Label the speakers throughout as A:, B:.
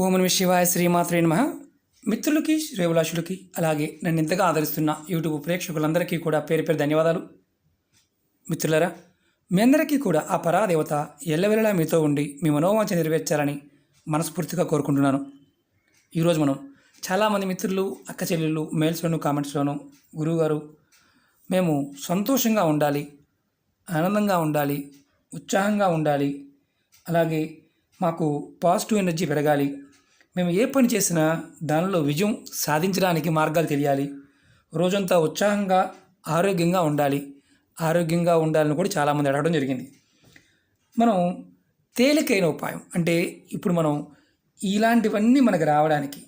A: ఓం నమ శివాయ శ్రీమాత్రే నమ. మిత్రులకి శ్రేవులాషులకి అలాగే నన్ను ఇంతగా ఆదరిస్తున్న యూట్యూబ్ ప్రేక్షకులందరికీ కూడా పేరు పేరు ధన్యవాదాలు. మిత్రులరా మీ అందరికీ కూడా ఆ పరాదేవత ఎల్లవెల్లలా మీతో ఉండి మీ మనోవాంఛ నెరవేర్చాలని మనస్ఫూర్తిగా కోరుకుంటున్నాను. ఈరోజు మనం చాలామంది మిత్రులు అక్క చెల్లెళ్ళు మెయిల్స్లోను కామెంట్స్లోను గురువుగారు మేము సంతోషంగా ఉండాలి ఆనందంగా ఉండాలి ఉత్సాహంగా ఉండాలి అలాగే మాకు పాజిటివ్ ఎనర్జీ పెరగాలి. మేము ఏ పని చేసినా దానిలో విజయం సాధించడానికి మార్గాలు తెలియాలి. రోజంతా ఉత్సాహంగా ఆరోగ్యంగా ఉండాలి. ఆరోగ్యంగా ఉండాలని కూడా చాలామంది అడగడం జరిగింది. మనం తేలికైన ఉపాయం అంటే ఇప్పుడు మనం ఇలాంటివన్నీ మనకు రావడానికి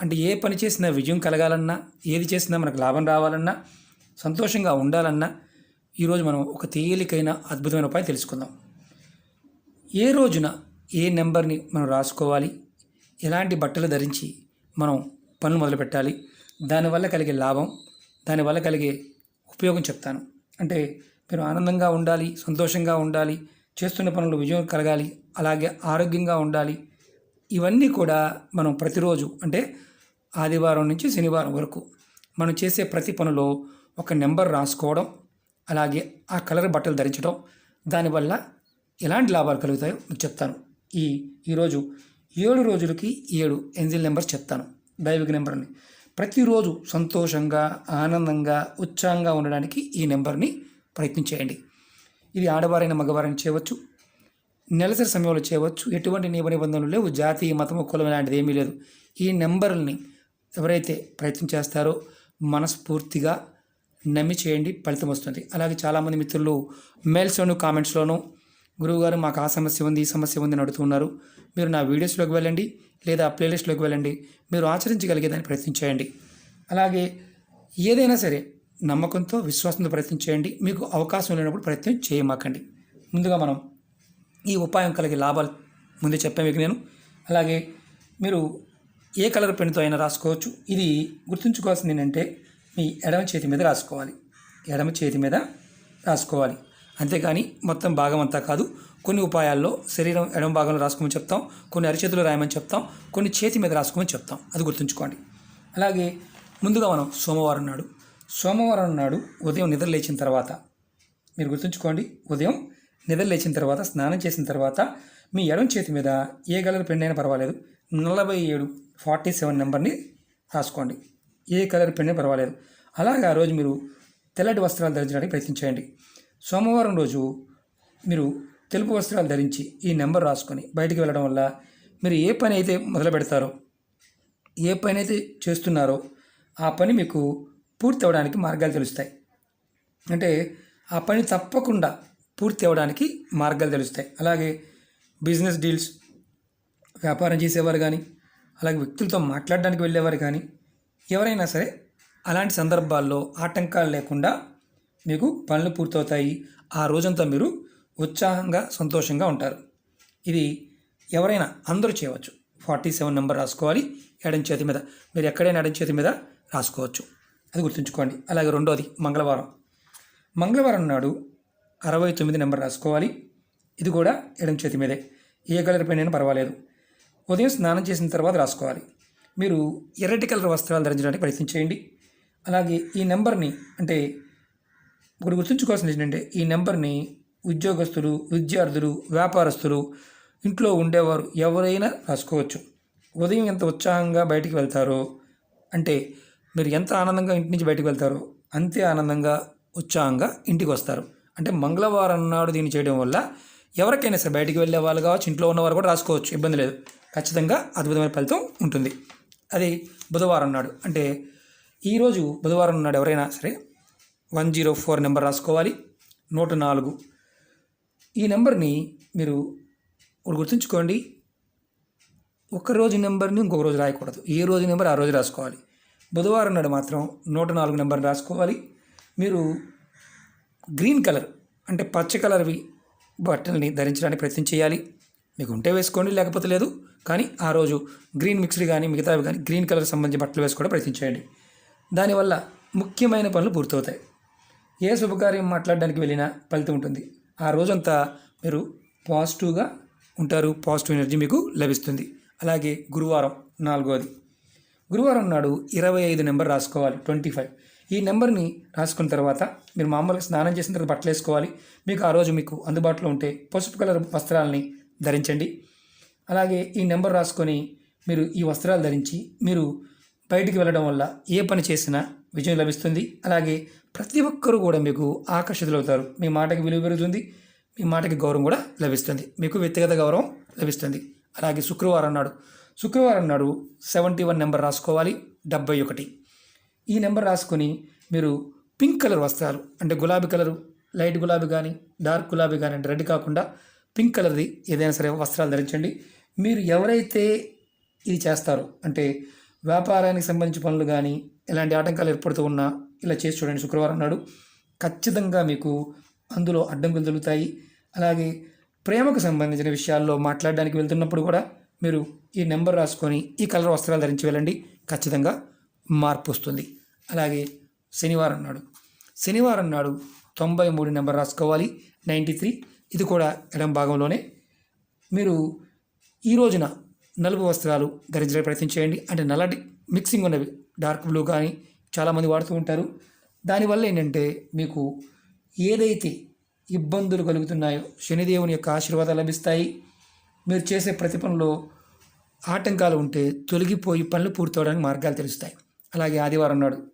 A: అంటే ఏ పని చేసినా విజయం కలగాలన్నా ఏది చేసినా మనకు లాభం రావాలన్నా సంతోషంగా ఉండాలన్నా ఈరోజు మనం ఒక తేలికైన అద్భుతమైన ఉపాయం తెలుసుకుందాం. ఏ రోజున ఏ నెంబర్ని మనం రాసుకోవాలి ఎలాంటి బట్టలు ధరించి మనం పనులు మొదలు పెట్టాలి దానివల్ల కలిగే లాభం దానివల్ల కలిగే ఉపయోగం చెప్తాను. అంటే మీరు ఆనందంగా ఉండాలి సంతోషంగా ఉండాలి చేస్తున్న పనులు విజయం కలగాలి అలాగే ఆరోగ్యంగా ఉండాలి ఇవన్నీ కూడా మనం ప్రతిరోజు అంటే ఆదివారం నుంచి శనివారం వరకు మనం చేసే ప్రతి పనిలో ఒక నెంబర్ రాసుకోవడం అలాగే ఆ కలర్ బట్టలు ధరించడం దానివల్ల ఎలాంటి లాభాలు కలుగుతాయో మీకు చెప్తాను. ఈ ఈరోజు ఏడు రోజులకి ఏడు ఎంజిల్ నెంబర్స్ చెప్తాను. దైవిక నెంబర్ని. ప్రతిరోజు సంతోషంగా ఆనందంగా ఉత్సాహంగా ఉండడానికి ఈ నెంబర్ని ప్రయత్నం చేయండి. ఇది ఆడవారైన మగవారిని చేయవచ్చు. నెలసరి సమయంలో చేయవచ్చు. ఎటువంటి నియమ నిబంధనలు లేవు. జాతి మతము కులం లాంటిది ఏమీ లేదు. ఈ నెంబర్ని ఎవరైతే ప్రయత్నం చేస్తారో మనస్ఫూర్తిగా నమ్మి చేయండి. ఫలితం వస్తుంది. అలాగే చాలామంది మిత్రులు మెయిల్స్లోను కామెంట్స్లోనూ గురువుగారు మాకు ఆ సమస్య ఉంది ఈ సమస్య ఉంది అని అడుగుతున్నారు మీరు నా వీడియోస్లోకి వెళ్ళండి లేదా ప్లేలిస్ట్లోకి వెళ్ళండి. మీరు ఆచరించగలిగేదాన్ని ప్రయత్నం చేయండి. అలాగే ఏదైనా సరే నమ్మకంతో విశ్వాసంతో ప్రయత్నం చేయండి. మీకు అవకాశం లేనప్పుడు ప్రయత్నం చేయమాకండి. ముందుగా మనం ఈ ఉపాయం కలిగే లాభాలు ముందే చెప్పాను మీకు నేను. అలాగే మీరు ఏ కలర్ పెన్తో అయినా రాసుకోవచ్చు. ఇది గుర్తుంచుకోవాల్సింది ఏంటంటే మీ ఎడమ చేతి మీద రాసుకోవాలి. ఎడమ చేతి మీద రాసుకోవాలి. అంతేకాని మొత్తం భాగం అంతా కాదు. కొన్ని ఉపాయాల్లో శరీరం ఎడమ భాగంలో రాసుకోమని చెప్తాం. కొన్ని అరిచేతులు రాయమని చెప్తాం. కొన్ని చేతి మీద రాసుకోమని చెప్తాం. అది గుర్తుంచుకోండి. అలాగే ముందుగా మనం సోమవారం నాడు. సోమవారం నాడు ఉదయం నిద్ర లేచిన తర్వాత మీరు గుర్తుంచుకోండి. ఉదయం నిద్ర లేచిన తర్వాత స్నానం చేసిన తర్వాత మీ ఎడం చేతి మీద ఏ కలర్ పెన్ అయినా పర్వాలేదు. నలభై ఏడు ఫార్టీ సెవెన్ నెంబర్ని రాసుకోండి. ఏ కలర్ పెన్ అయినా పర్వాలేదు. అలాగే ఆ రోజు మీరు తెల్లటి వస్త్రాలు ధరించడానికి ప్రయత్నించండి సోమవారం రోజు మీరు తెలుపు వస్త్రాలు ధరించి ఈ నెంబర్ రాసుకొని బయటికి వెళ్ళడం వల్ల మీరు ఏ పని అయితే మొదలు పెడతారో ఏ పని అయితే చేస్తున్నారో ఆ పని మీకు పూర్తి అవ్వడానికి మార్గాలు తెలుస్తాయి. అంటే ఆ పని తప్పకుండా పూర్తి అవ్వడానికి మార్గాలు తెలుస్తాయి. అలాగే బిజినెస్ డీల్స్ వ్యాపారం చేసేవారు కానీ అలాగే వ్యక్తులతో మాట్లాడడానికి వెళ్ళేవారు కానీ ఎవరైనా సరే అలాంటి సందర్భాల్లో ఆటంకాలు లేకుండా మీకు పనులు పూర్తవుతాయి. ఆ రోజంతా మీరు ఉత్సాహంగా సంతోషంగా ఉంటారు. ఇది ఎవరైనా అందరూ చేయవచ్చు. ఫార్టీ సెవెన్ నెంబర్ రాసుకోవాలి. ఎడం చేతి మీద. మీరు ఎక్కడైనా ఎడం చేతి మీద రాసుకోవచ్చు. అది గుర్తుంచుకోండి. అలాగే రెండోది మంగళవారం. మంగళవారం నాడు అరవై తొమ్మిది నెంబర్ రాసుకోవాలి. ఇది కూడా ఎడం చేతి మీదే. ఏ కలర్ పైన పర్వాలేదు. ఉదయం స్నానం చేసిన తర్వాత రాసుకోవాలి. మీరు ఎర్రటి కలర్ వస్త్రాలు ధరించడానికి ప్రయత్నం చేయండి. అలాగే ఈ నెంబర్ని అంటే ఇప్పుడు గుర్తుంచుకోవాల్సింది ఏంటంటే ఈ నెంబర్ని ఉద్యోగస్తులు విద్యార్థులు వ్యాపారస్తులు ఇంట్లో ఉండేవారు ఎవరైనా రాసుకోవచ్చు. ఉదయం ఎంత ఉత్సాహంగా బయటికి వెళ్తారో అంటే మీరు ఎంత ఆనందంగా ఇంటి నుంచి బయటికి వెళ్తారో అంతే ఆనందంగా ఉత్సాహంగా ఇంటికి వస్తారు. అంటే మంగళవారం నాడు దీన్ని చేయడం వల్ల ఎవరికైనా సరే బయటికి వెళ్ళే వాళ్ళు కావచ్చు ఇంట్లో ఉన్నవారు కూడా రాసుకోవచ్చు ఇబ్బంది లేదు. ఖచ్చితంగా అద్భుతమైన ఫలితం ఉంటుంది. అది బుధవారం నాడు అంటే ఈరోజు బుధవారం నాడు ఎవరైనా సరే వన్ జీరో ఫోర్ నెంబర్ రాసుకోవాలి. నూట నాలుగు. ఈ నెంబర్ని మీరు గుర్తుంచుకోండి. ఒక రోజు నెంబర్ని ఇంకొక రోజు రాయకూడదు. ఏ రోజు నెంబర్ ఆ రోజు రాసుకోవాలి. బుధవారం నాడు మాత్రం నూట నాలుగు నెంబర్ రాసుకోవాలి. మీరు గ్రీన్ కలర్ అంటే పచ్చ కలర్వి బట్టల్ని ధరించడానికి ప్రయత్నం చేయాలి. మీకు ఉంటే వేసుకోండి లేకపోతే లేదు. కానీ ఆ రోజు గ్రీన్ మిక్స్డ్ కానీ మిగతావి కానీ గ్రీన్ కలర్ సంబంధించిన బట్టలు వేసుకోవడం ప్రయత్నం చేయండి. దానివల్ల ముఖ్యమైన పనులు పూర్తవుతాయి. ఏ శుభకార్యం మాట్లాడడానికి వెళ్ళినా ఫలితం ఉంటుంది. ఆ రోజంతా మీరు పాజిటివ్గా ఉంటారు. పాజిటివ్ ఎనర్జీ మీకు లభిస్తుంది. అలాగే గురువారం నాలుగోది. గురువారం నాడు ఇరవై ఐదు నెంబర్ రాసుకోవాలి ట్వంటీ ఫైవ్. ఈ నెంబర్ని రాసుకున్న తర్వాత మీరు మామూలుగా స్నానం చేసిన తర్వాత బట్టలు వేసుకోవాలి. మీకు ఆ రోజు మీకు అందుబాటులో ఉంటే పసుపు కలర్ వస్త్రాలని ధరించండి. అలాగే ఈ నెంబర్ రాసుకొని మీరు ఈ వస్త్రాలు ధరించి మీరు బయటికి వెళ్ళడం వల్ల ఏ పని చేసినా విజయం లభిస్తుంది. అలాగే ప్రతి ఒక్కరూ కూడా మీకు ఆకర్షితులవుతారు. మీ మాటకి విలువ పెరుగుతుంది. మీ మాటకి గౌరవం కూడా లభిస్తుంది. మీకు వ్యక్తిగత గౌరవం లభిస్తుంది. అలాగే శుక్రవారం నాడు శుక్రవారం నాడు సెవెంటీ వన్ నెంబర్ రాసుకోవాలి. డెబ్బై ఒకటి. ఈ నెంబర్ రాసుకొని మీరు పింక్ కలర్ వస్త్రాలు అంటే గులాబీ కలరు లైట్ గులాబీ కానీ డార్క్ గులాబీ కానీ అంటే రెడ్ కాకుండా పింక్ కలర్ది ఏదైనా సరే వస్త్రాలు ధరించండి. మీరు ఎవరైతే ఇది చేస్తారో అంటే వ్యాపారానికి సంబంధించిన పనులు కానీ ఇలాంటి ఆటంకాలు ఏర్పడుతూ ఉన్నా ఇలా చేసి చూడండి శుక్రవారం నాడు. ఖచ్చితంగా మీకు అందులో అడ్డంకులు దొరుకుతాయి. అలాగే ప్రేమకు సంబంధించిన విషయాల్లో మాట్లాడడానికి వెళ్తున్నప్పుడు కూడా మీరు ఈ నెంబర్ రాసుకొని ఈ కలర్ వస్త్రాలు ధరించి వెళ్ళండి. ఖచ్చితంగా మార్పు వస్తుంది. అలాగే శనివారం నాడు. శనివారం నాడు తొంభై మూడు నెంబర్ రాసుకోవాలి. Ninety three. ఇది కూడా ఎడం భాగంలోనే. మీరు ఈ రోజున నలుపు వస్త్రాలు ధరించడానికి ప్రయత్నం చేయండి. అంటే నల్లటి మిక్సింగ్ ఉన్నవి. డార్క్ బ్లూ కానీ చాలామంది వాడుతూ ఉంటారు. దానివల్ల ఏంటంటే మీకు ఏదైతే ఇబ్బందులు కలుగుతున్నాయో శనిదేవుని యొక్క ఆశీర్వాదాలు లభిస్తాయి. మీరు చేసే ప్రతి పనిలో ఆటంకాలు ఉంటే తొలగిపోయి పనులు పూర్తవడానికి మార్గాలు తెలుస్తాయి. అలాగే ఆదివారం నాడు.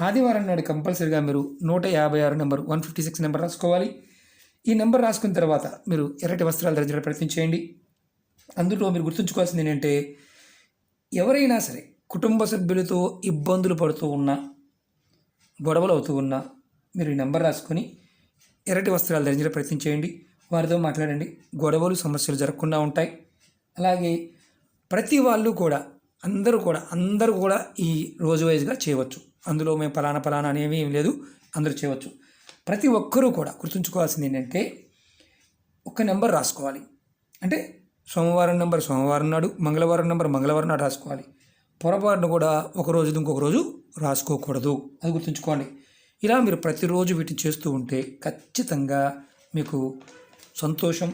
A: ఆదివారం నాడు కంపల్సరీగా మీరు నూట యాభై ఆరు number one fifty six number రాసుకోవాలి. ఈ నెంబర్ రాసుకున్న తర్వాత మీరు ఎర్రటి వస్త్రాలు ధరించడానికి ప్రయత్నం చేయండి. అందులో మీరు గుర్తుంచుకోవాల్సింది ఏంటంటే ఎవరైనా సరే కుటుంబ సభ్యులతో ఇబ్బందులు పడుతూ ఉన్నా గొడవలు అవుతూ ఉన్నా మీరు ఈ నెంబర్ రాసుకొని ఎర్రటి వస్త్రాలు ధరించే ప్రయత్నం చేయండి. వారితో మాట్లాడండి. గొడవలు సమస్యలు జరగకుండా ఉంటాయి. అలాగే ప్రతి వాళ్ళు కూడా అందరూ కూడా అందరూ కూడా ఈ రోజు వైజ్గా చేయవచ్చు. అందులో మేము ఫలానా ఫలానా అనేవి ఏం లేదు. అందరూ చేయవచ్చు. ప్రతి ఒక్కరూ కూడా గుర్తుంచుకోవాల్సింది ఏంటంటే ఒక నెంబర్ రాసుకోవాలి. అంటే సోమవారం నెంబర్ సోమవారం నాడు మంగళవారం నెంబర్ మంగళవారం నాడు రాసుకోవాలి. పొరపాటును కూడా ఒక రోజు ఇంకొక రోజు రాసుకోకూడదు. అది గుర్తుంచుకోండి. ఇలా మీరు ప్రతిరోజు వీటిని చేస్తూ ఉంటే ఖచ్చితంగా మీకు సంతోషం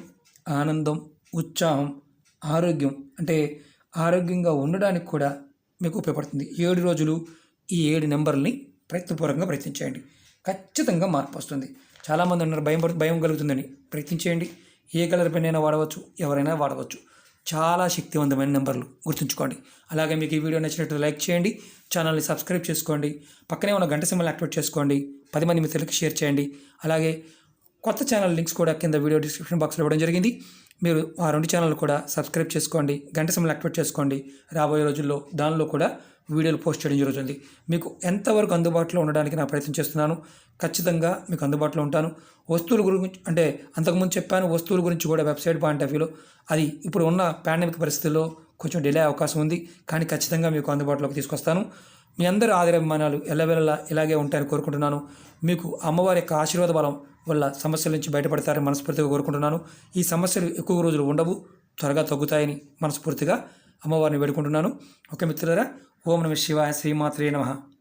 A: ఆనందం ఉత్సాహం ఆరోగ్యం అంటే ఆరోగ్యంగా ఉండడానికి కూడా మీకు ఉపయోగపడుతుంది. ఏడు రోజులు ఈ ఏడు నెంబర్ని ప్రయత్నపూర్వకంగా ప్రయత్నించేయండి. ఖచ్చితంగా మార్పు వస్తుంది. చాలామంది ఉన్నారు భయం భయం కలుగుతుందని. ప్రయత్నించేయండి. ఏ కలర్ పెన్ అయినా వాడవచ్చు ఎవరైనా వాడవచ్చు. చాలా శక్తివంతమైన నెంబర్లు గుర్తుంచుకోండి. అలాగే మీకు ఈ వీడియో నచ్చినట్టు లైక్ చేయండి ఛానల్ని సబ్స్క్రైబ్ చేసుకోండి పక్కనే ఉన్న గంట సింబల్ యాక్టివేట్ చేసుకోండి పది మంది మిత్రులకి షేర్ చేయండి. అలాగే కొత్త ఛానల్ లింక్స్ కూడా కింద వీడియో డిస్క్రిప్షన్ బాక్స్లో ఇవ్వడం జరిగింది. మీరు ఆ రెండు ఛానల్ కూడా సబ్స్క్రైబ్ చేసుకోండి గంట సింబల్ యాక్టివేట్ చేసుకోండి. రాబోయే రోజుల్లో దానిలో కూడా వీడియోలు పోస్ట్ చేయడం జరుగుతుంది. మీకు ఎంతవరకు అందుబాటులో ఉండడానికి నా ప్రయత్నం చేస్తున్నాను ఖచ్చితంగా మీకు అందుబాటులో ఉంటాను. వస్తువుల గురించి అంటే అంతకుముందు చెప్పాను వస్తువుల గురించి కూడా వెబ్సైట్ పాయింట్ ఆఫ్ వ్యూలో అది ఇప్పుడు ఉన్న పాండమిక్ పరిస్థితుల్లో కొంచెం డిలే అవకాశం ఉంది. కానీ ఖచ్చితంగా మీకు అందుబాటులోకి తీసుకొస్తాను. మీ అందరి ఆదరాభిమానాలు ఎల్లవెల్లలా ఇలాగే ఉంటాయని కోరుకుంటున్నాను. మీకు అమ్మవారి యొక్క ఆశీర్వాద బలం వల్ల సమస్యల నుంచి బయటపడతారని మనస్ఫూర్తిగా కోరుకుంటున్నాను. ఈ సమస్యలు ఎక్కువ రోజులు ఉండవు త్వరగా తగ్గుతాయని మనస్ఫూర్తిగా అమ్మవారిని వేడుకుంటున్నాను. ఓకే మిత్రులరా ఓం నమ శివాయ శ్రీమాత్రే నమః.